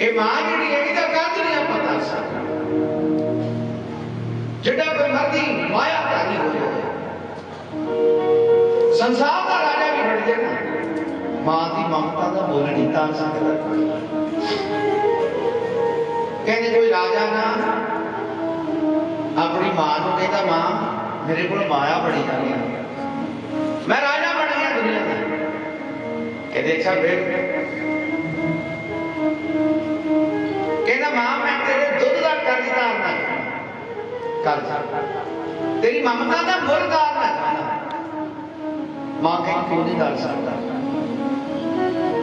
ਇਹ ਮਾਂ ਜਿਹੜੀ ਹੈ ਇਹਦਾ ਕੱਦ ਨਹੀਂ ਆਪਾਂ ਕਰ ਸਕਦੇ? ਜਿਹੜਾ ਕੋਈ ਮਾਇਆ ਧਾਰੀ ਹੋ ਸੰਸਾਰ ਦਾ ਰਾਜਾ ਵੀ ਬਣ ਜਾਏ ਨਾ। ਮਾਂ ਦੀ ਮਮਤਾ ਦਾ ਮੁੱਲ ਨਹੀਂ ਤਾਰ ਸਕਦਾ। ਕਹਿੰਦੇ ਕੋਈ ਰਾਜਾ ਨਾ, ਆਪਣੀ ਮਾਂ ਨੂੰ ਕਹਿੰਦਾ, ਮਾਂ, ਮੇਰੇ ਕੋਲ ਮਾਇਆ ਬੜੀ ਜਾਂਦੀ ਹੈ ਮੈਂ ਰਾਜਾ ਬਣ ਗਿਆ ਦੁਨੀਆ ਦਾ ਕਹਿੰਦੇ, ਅੱਛਾ ਫਿਰ ਕਰ ਤੇਰੀ ਮਮਤਾ ਦਾ ਮੁੱਲ ਧਾਰਨਾ ਚਾਹੁੰਦਾ ਮਾਂ ਕਹਿੰਦੀ ਕਿਉਂ ਨਹੀਂ ਧਾਰ ਸਕਦਾ?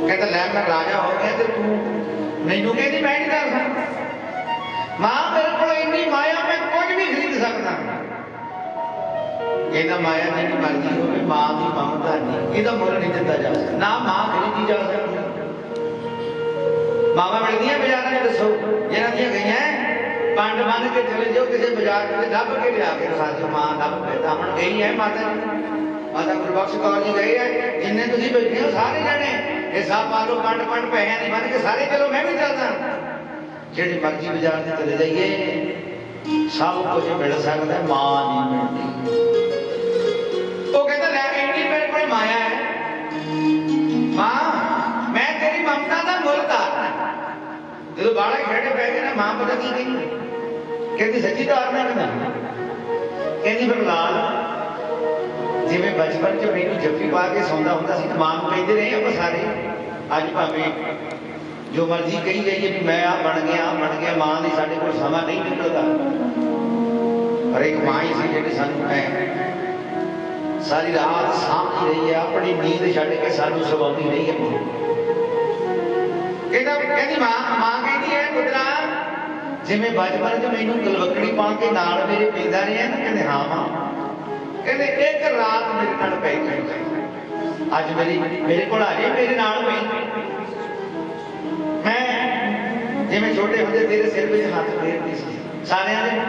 ਕਹਿੰਦਾ ਲੈ, ਮੈਂ ਰਾਜਾ ਹੋ ਗਿਆ ਤੇ ਤੂੰ ਮੈਨੂੰ ਕਹਿੰਦੀ ਮੈਂ ਨਹੀਂ ਧਾਰ ਸਕਦਾ? ਮਾਂ ਮੇਰੇ ਕੋਲ ਇੰਨੀ ਮਾਇਆ, ਮੈਂ ਕੁਝ ਵੀ ਖਰੀਦ ਸਕਦਾ। ਇਹਦਾ ਮਾਇਆ ਜਿੰਨੀ ਮਰਜ਼ੀ ਹੋਵੇ, ਮਾਂ ਦੀ ਮਮਤਾ ਨਹੀਂ ਇਹਦਾ ਮੁੱਲ ਨਹੀਂ ਦਿੱਤਾ ਜਾ ਸਕਦਾ। ਨਾ ਮਾਂ ਖਰੀਦੀ ਜਾ ਸਕਦੀ। ਮਾਵਾ ਮਿਲਦੀਆਂ ਬਾਜ਼ਾਰਾਂ 'ਚ ਦੱਸੋ, ਜਿਹਨਾਂ ਦੀਆਂ ਗਈਆਂ ਪੰਡ ਬੰਨ ਕੇ ਚਲੇ ਜਾਓ ਕਿਸੇ ਬਾਜ਼ਾਰ 'ਚ ਲੱਭ ਕੇ ਲਿਆ ਕੇ ਰਖਾ ਦਿਓ ਮਾਂ ਲੱਭ ਕੇ ਤਾਂ ਹੁਣ ਗਈ ਹੈ ਮਾਤਾ ਜੀ ਮਾਤਾ ਗੁਰਬਖਸ਼ ਕੌਰ ਜੀ ਗਈ ਹੈ ਜਿੰਨੇ ਤੁਸੀਂ ਬੈਠੇ ਹੋ ਸਾਰੇ ਜਣੇ ਇਹ ਸਭ ਪਾ ਲਓ ਪੰਡ ਪੰਡ ਪੈਸਿਆਂ ਦੀ ਬੰਨ ਕੇ ਸਾਰੇ ਚਲੋ ਮੈਂ ਵੀ ਚੱਲਦਾ ਜਿਹੜੇ ਮਰਜ਼ੀ ਬਾਜ਼ਾਰ 'ਚ ਚਲੇ ਜਾਈਏ ਸਭ ਕੁਝ ਮਿਲ ਸਕਦਾ ਹੈ, ਮਾਂ ਨਹੀਂ ਮਿਲਦੀ ਉਹ ਕਹਿੰਦਾ ਲੈ ਇੰਨੀ ਮੇਰੇ ਕੋਲ ਮਾਇਆ ਹੈ ਮਾਂ ਮੈਂ ਤੇਰੀ ਮਮਤਾ ਦਾ ਮੁੱਲ ਧਾਰਨਾ ਜਦੋਂ ਬਾਲਾ ਖੇੜੇ ਪੈ ਗਏ ਨਾ, ਮਾਂ ਪਤਾ ਕੀ ਕਹਿੰਦੀ? ਕਹਿੰਦੀ, ਸੱਚੀ ਧਾਰਨਾ ਕਹਿੰਦਾ ਕਹਿੰਦੀ, ਫਿਰ ਲਾਲ, ਜਿਵੇਂ ਬਚਪਨ ਚ ਮੈਨੂੰ ਜੱਫੀ ਪਾ ਕੇ ਸੌਂਦਾ ਹੁੰਦਾ ਸੀ ਤਾਂ ਮਾਂ ਨੂੰ ਕਹਿੰਦੇ ਰਹੇ ਆਪਾਂ ਸਾਰੇ, ਅੱਜ ਭਾਵੇਂ ਜੋ ਮਰਜ਼ੀ ਕਹੀ ਜਾਈਏ ਵੀ ਮੈਂ ਆ ਬਣ ਗਿਆ, ਆਹ ਬਣ ਗਿਆ, ਮਾਂ ਦੀ ਸਾਡੇ ਕੋਲ ਸਮਾਂ ਨਹੀਂ ਨਿਕਲਦਾ। ਪਰ ਇੱਕ ਮਾਂ ਹੀ ਸੀ ਜਿਹੜੀ ਸਾਨੂੰ ਐ ਸਾਰੀ ਰਾਤ ਸਾਂਭਦੀ ਰਹੀ ਹੈ ਆਪਣੀ ਨੀਂਦ ਛੱਡ ਕੇ ਸਾਨੂੰ ਸਵਾਉਂਦੀ ਰਹੀ ਹੈ ਕਹਿੰਦਾ, ਕਹਿੰਦੀ ਮਾਂ ਮਾਂ ਹੈ ਪੁੱਤਰਾ ਜਿਵੇਂ ਬਚਪਨ 'ਚ ਮੈਨੂੰ ਗਲਵਕੜੀ ਪਾ ਕੇ ਨਾਲ ਮੇਰੇ ਪੀਂਦਾ ਰਿਹਾ ਨਾ, ਕਹਿੰਦੇ ਹਾਂ ਮਾਂ ਕਹਿੰਦੇ ਇੱਕ ਰਾਤ ਮੇਰੇ ਨਾਲ ਪੈ ਗਈ। ਅੱਜ ਮੇਰੀ ਮੇਰੇ ਕੋਲ ਆ ਜੇ ਮੇਰੇ ਨਾਲ ਪਈ ਮੈਂ ਜਿਵੇਂ ਛੋਟੇ ਹੁੰਦੇ ਤੇਰੇ ਸਿਰ ਵਿੱਚ ਹੱਥ ਫੇਰਦੀ ਸੀ। ਸਾਰਿਆਂ ਦੇ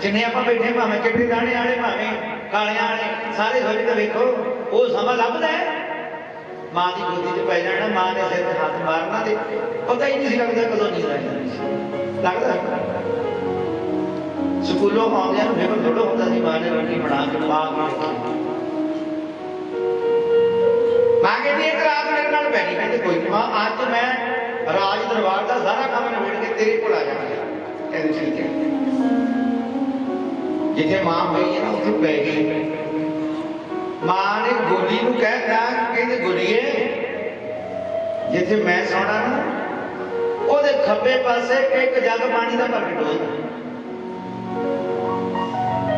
ਜਿੰਨੇ ਆਪਾਂ ਬੈਠੇ ਭਾਵੇਂ ਚਿੱਟੇ ਦਾਣੇ ਵਾਲੇ ਭਾਵੇਂ ਕਾਲਿਆਂ ਵਾਲੇ, ਸਾਰੇ ਹੋਏ ਤਾਂ ਵੇਖੋ, ਉਹ ਸਮਾਂ ਲੱਭਦਾ ਹੈ। ਮਾਂ ਦੀ ਗੋਦੀ 'ਚ ਪੈ ਜਾਣਾ, ਮਾਂ ਨੇ ਸਿਰ ਤੇ ਹੱਥ ਮਾਰਨਾ ਤੇ ਪਤਾ ਹੀ ਨਹੀਂ ਲੱਗਦਾ ਕਦੋਂ ਨੀਂਦ ਆ ਲੱਗਦਾ ਸਕੂਲੋਂ ਆਉਂਦਿਆਂ ਨੂੰ ਫੇਰ ਥੋੜਾ ਹੁੰਦਾ ਸੀ, ਮਾਂ ਨੇ ਰੋਟੀ ਬਣਾ ਕੇ ਪਾ ਕੇ ਮਾਂ ਕਹਿੰਦੀ ਇੱਕ ਰਾਤ ਮੇਰੇ ਨਾਲ ਬੈਠੀ ਕਹਿੰਦੇ ਕੋਈ ਮਾਂ, ਅੱਜ ਮੈਂ ਰਾਜ ਦਰਬਾਰ ਦਾ ਸਾਰਾ ਕੰਮ ਨਿਬੇੜ ਕੇ ਤੇਰੇ ਕੋਲ ਆ ਜਾਣਾ ਕਹਿੰਦੇ ਠੀਕ ਜਿੱਥੇ ਮਾਂ ਹੋਈ ਹੈ ਨਾ, ਉੱਥੇ ਪੈ ਗਈ। ਮਾਂ ਨੇ ਗੋਲੀ ਨੂੰ ਕਹਿਤਾ ਕਹਿੰਦੇ ਜਿੱਥੇ ਮੈਂ ਸੌਣਾ ਨਾ, ਉਹਦੇ ਖੱਬੇ ਪਾਸੇ ਇੱਕ ਜੱਗ ਪਾਣੀ ਦਾ ਭਰ ਕੇ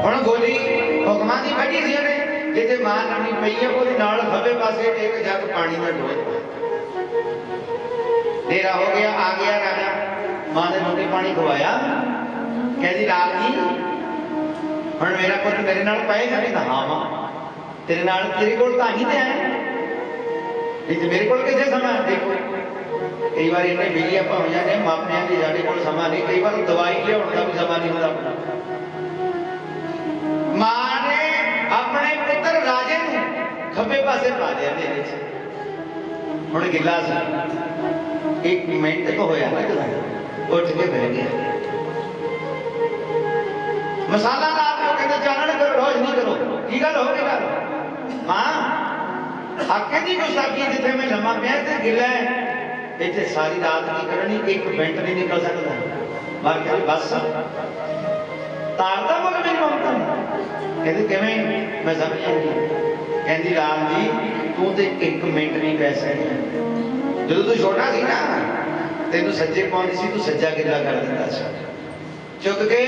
ਹੁਣ ਗੋਲੀ ਹੁਕਮਾਂ ਦੀ ਵੱਡੀ ਸੀ ਉਹਨੇ ਜਿੱਥੇ ਮਾਂ ਲੰਮੀ ਪਈ ਹੈ ਉਹਦੇ ਨਾਲ ਖੱਬੇ ਪਾਸੇ ਇੱਕ ਜੱਗ ਪਾਣੀ ਦਾ ਡੋਲ। ਤੇਰਾ ਹੋ ਗਿਆ, ਆ ਗਿਆ ਰਾਜਾ। ਮਾਂ ਨੇ ਰੋਟੀ ਪਾਣੀ ਖਵਾਇਆ। ਕਹਿੰਦੀ ਲਾਲ ਜੀ, ਹੁਣ ਮੇਰਾ ਪੁੱਤ ਮੇਰੇ ਨਾਲ ਪਏਗਾ ਨਹੀਂ ਤਾਂ ਹਾਂ ਮਾਂ ਤੇਰੇ ਨਾਲ ਤੇਰੇ ਕੋਲ ਤਾਂ ਹੀ ਤੇ ਆਇਆ। ਨਹੀਂ ਮੇਰੇ ਕੋਲ ਕਿੱਥੇ ਸਮਾਂ ਦੇਖੋ। ਕਈ ਵਾਰ ਇੰਨੇ ਬਿਜ਼ੀ ਆਪਾਂ ਹੋ ਮਾਪਿਆਂ ਦੀ ਸਾਡੇ ਕੋਲ ਸਮਾਂ ਨਹੀਂ। ਕਈ ਵਾਰ ਦਵਾਈ ਲਿਆਉਣ ਦਾ ਵੀ ਸਮਾਂ ਨਹੀਂ ਹੁੰਦਾ ਮਾਂ ਨੇ ਆਪਣੇ ਪੁੱਤਰ ਰਾਜੇ ਨੂੰ ਖੱਬੇ ਪਾਸੇ ਪਾ ਦਿਆ ਮੇਰੇ ਚ ਹੁਣ ਗਿੱਲਾ ਸੀ। ਇੱਕ ਮਿੰਟ ਕੋ ਹੋਇਆ ਨਾ ਜਦੋਂ ਉੱਠ ਕੇ ਬਹਿ ਗਿਆ। ਮਸਾਲਾ ਲਾ ਕੇ ਕਹਿੰਦੇ ਚਾਨਣ ਕਰੋ ਰੋਜ਼ ਨਹੀਂ ਕਰੋ। ਕੀ ਗੱਲ ਹੋ ਗਈ ਗੱਲ? ਮਾਂ ਆਕੇ ਦੀ ਗੁਸਾਖੀ ਜਿੱਥੇ ਮੈਂ ਲੰਮਾ ਪਿਆ ਤੇ ਗਿੱਲਾ ਇੱਥੇ ਸਾਰੀ ਰਾਤ ਕੀ ਕਰਨੀ? ਇੱਕ ਮਿੰਟ ਨਹੀਂ ਨਿਕਲ ਸਕਦਾ। ਮਾਰ ਕੇ ਬਸ। ਤਾਰਦਾ ਮੁੱਲ ਮੇਰੀ ਮਮਤਾ ਕਹਿੰਦੇ, ਕਿਵੇਂ? ਮੈਂ ਸਮਝ ਨਹੀਂ। ਕਹਿੰਦੀ, ਰਾਮ ਜੀ, ਤੂੰ ਤੇ ਇੱਕ ਮਿੰਟ ਨਹੀਂ ਬੈ ਸਕਦਾ ਜਦੋਂ ਤੂੰ ਛੋਟਾ ਸੀ ਨਾ, ਤੈਨੂੰ ਸੱਜੇ ਪਾਉਂਦੀ ਸੀ, ਤੂੰ ਸੱਜਾ ਗਿੱਲਾ ਕਰ ਦਿੰਦਾ ਸੀ। ਚੁੱਕ ਕੇ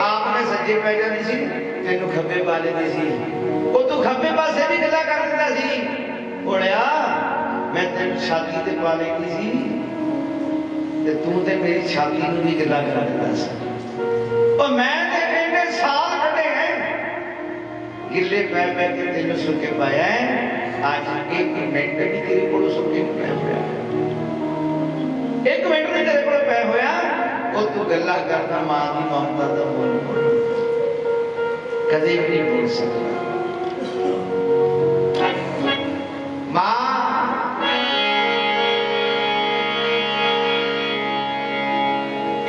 ਆਪ ਨੇ ਸੱਜੇ ਪੈ ਜਾਂਦੀ ਸੀ, ਤੈਨੂੰ ਖੱਬੇ ਪਾ ਲੈਂਦੀ ਸੀ। ਉਹ ਤੂੰ ਖੱਬੇ ਪਾਸੇ ਵੀ ਗੱਲਾਂ ਕਰ ਦਿੰਦਾ ਸੀ। ਓੜਿਆ ਮੈਂ ਤੈਨੂੰ ਛਾਤੀ ਤੇ ਪਾ ਲੈਂਦੀ ਸੀ ਤੇ ਤੂੰ ਤੇ ਮੇਰੀ ਛਾਤੀ ਨੂੰ ਵੀ ਗੱਲਾਂ ਕਰ ਦਿੰਦਾ ਸੀ ਉਹ ਮੈਂ ਤੇ ਇੰਨੇ ਸਾਲ ਕੱਢੇ ਹੈ ਗਿੱਲੇ ਪੈ ਪੈ ਕੇ ਤੈਨੂੰ ਸੁੱਕੇ ਪਾਇਆ ਹੈ ਅੱਜ ਇੱਕ ਮਿੰਟ ਵੀ ਤੇਰੇ ਕੋਲ ਸੁੱਕੇ ਨਹੀਂ ਪੈ ਹੋਇਆ ਇੱਕ ਮਿੰਟ ਵੀ ਤੇਰੇ ਕੋਲ ਪੈ ਹੋਇਆ ਉਹ ਤੂੰ ਗੱਲਾਂ ਕਰਦਾ ਮਾਂ ਦੀ ਮਮਤਾ ਦਾ ਮੁੱਲ ਕਦੇ ਵੀ ਨਹੀਂ ਭੁੱਲ ਸਕਦਾ